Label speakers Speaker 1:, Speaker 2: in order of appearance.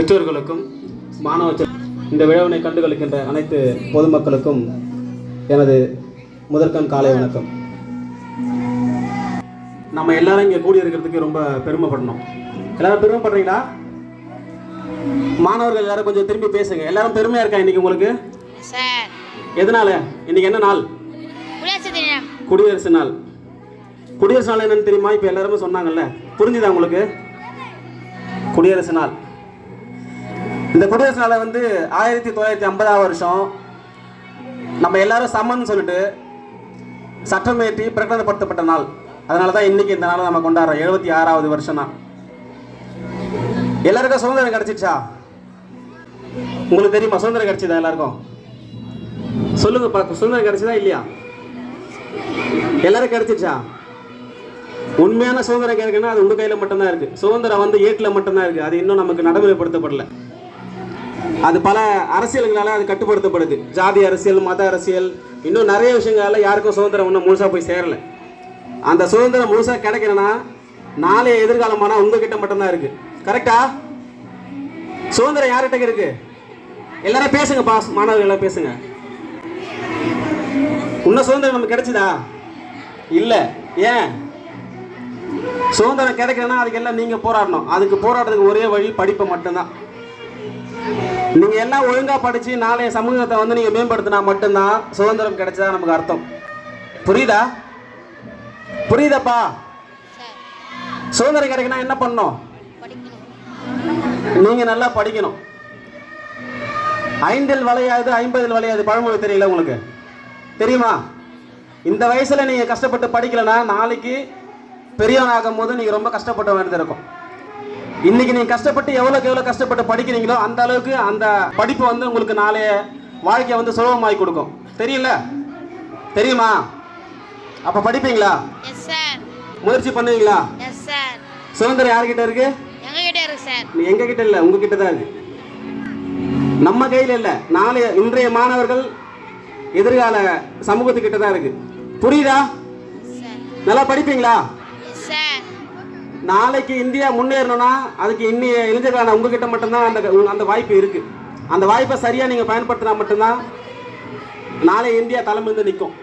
Speaker 1: பெற்றோர்களுக்கும் மாணவ இந்த விழாவினை கண்டுகளிக்கின்ற அனைத்து பொதுமக்களுக்கும் எனது முதற்கண் காலை வணக்கம். நம்ம எல்லாரும் இங்கே கூடி இருக்கிறதுக்கு ரொம்ப பெருமைப்படணும். எல்லாரும் பெருமைப்படுறீங்களா? மாணவர்கள் எல்லாரும் கொஞ்சம் திரும்பி பேசுங்க. எல்லாரும் பெருமையா இருக்கா இன்னைக்கு உங்களுக்கு? எதனால? இன்னைக்கு என்ன நாள்?
Speaker 2: குடியரசு
Speaker 1: நாள். குடியரசு நாள் என்னன்னு தெரியுமா? இப்போ எல்லாருமே சொன்னாங்கல்ல. புரிஞ்சுதா உங்களுக்கு? குடியரசு நாள். இந்த குடியரசு நாளை வந்து ஆயிரத்தி தொள்ளாயிரத்தி ஐம்பதாம் வருஷம் நம்ம எல்லாரும் சமன் சொல்லிட்டு சட்டம் ஏற்றி பிரகடனப்படுத்தப்பட்ட நாள். அதனால தான் இன்னைக்கு இந்த நாளை நம்ம கொண்டாடுறோம். எழுபத்தி ஆறாவது வருஷம் தான் எல்லாருக்கும் சுதந்திரம் கிடைச்சிச்சா உங்களுக்கு தெரியுமா? சுதந்திரம் கிடைச்சதா எல்லாருக்கும்? சொல்லுங்க பார்க்க சுதந்திரம் கிடைச்சதா இல்லையா? எல்லாரும் கிடைச்சிச்சா உண்மையான சுதந்திரம் கிடைக்கணும்னா அது உங்க கையில மட்டும்தான் இருக்கு. சுதந்திரம் வந்து ஏட்டில் மட்டும்தான் இருக்கு. அது இன்னும் நமக்கு நடைமுறைப்படுத்தப்படல. அது பல அரசியல்களால் அது கட்டுப்படுத்தப்படுது. ஜாதி அரசியல் மத அரசியல் இன்னும் நிறைய விஷயங்களால் யாருக்கும் சுதந்திரம் இன்னும் முழுசாக போய் சேரல. அந்த சுதந்திரம் முழுசாக கிடைக்கலன்னா நாளைய எதிர்காலமானா உங்ககிட்ட மட்டும்தான் இருக்கு. கரெக்டா சுதந்திரம் யார்கிட்ட இருக்கு? எல்லாரும் பேசுங்க பாஸ் மாணவர்கள் எல்லாம் பேசுங்க. இன்னும் சுதந்திரம் நமக்கு கிடைச்சதா? இல்லை. ஏன்? சுதந்திரம் கிடைக்கலன்னா அதுக்கு எல்லாம் நீங்கள் போராடணும். அதுக்கு போராடுறதுக்கு ஒரே வழி படிப்பை மட்டும்தான். நீங்க எல்லாம் ஒழுங்கா படிச்சு நாளைய சமூகத்தை வந்து நீங்க மேம்படுத்தினா மட்டும்தான் சுதந்திரம் கிடைச்சதா நமக்கு அர்த்தம். புரியுதா? புரியுதாப்பா? சுதந்திரம் கிடைக்கணும் என்ன
Speaker 2: படிக்கணும்.
Speaker 1: நீங்க நல்லா படிக்கணும். ஐந்தில் வளையாது ஐம்பதில் வளையாது பழமொழி தெரியல உங்களுக்கு? தெரியுமா? இந்த வயசுல நீங்க கஷ்டப்பட்டு படிக்கலைன்னா நாளைக்கு பெரியவனாகும் போது நீங்க ரொம்ப கஷ்டப்பட வேண்டியது இருக்கும். இன்னைக்கு நீங்க கஷ்டப்பட்டு எவ்வளவுக்கு எவ்வளவு கஷ்டப்பட்டு படிக்கிறீங்களோ அந்த அளவுக்கு அந்த படிப்பு வந்து உங்களுக்கு நாளைய வாழ்க்கையை வந்து சுலபமாக்கி கொடுக்கும். தெரியல தெரியுமா? அப்ப படிப்பீங்களா? முயற்சி பண்ணுவீங்களா? சுதந்திரம் யார்கிட்ட இருக்கு? எங்க கிட்ட இல்ல உங்க கிட்ட தான் இருக்கு. நம்ம கையில இல்ல நாளைய இன்றைய மாணவர்கள் எதிர்கால சமூகத்துக்கிட்ட தான் இருக்கு. புரியுதா? நல்லா படிப்பீங்களா? நாளைக்கு இந்தியா முன்னேறணும்னா அதுக்கு இன்னி இளைஞர்களான உங்ககிட்ட மட்டும்தான் அந்த அந்த வாய்ப்பு இருக்குது அந்த வாய்ப்பை சரியாக நீங்கள் பயன்படுத்தினா மட்டும்தான் நாளை இந்தியா தலைமிருந்து நிற்கும்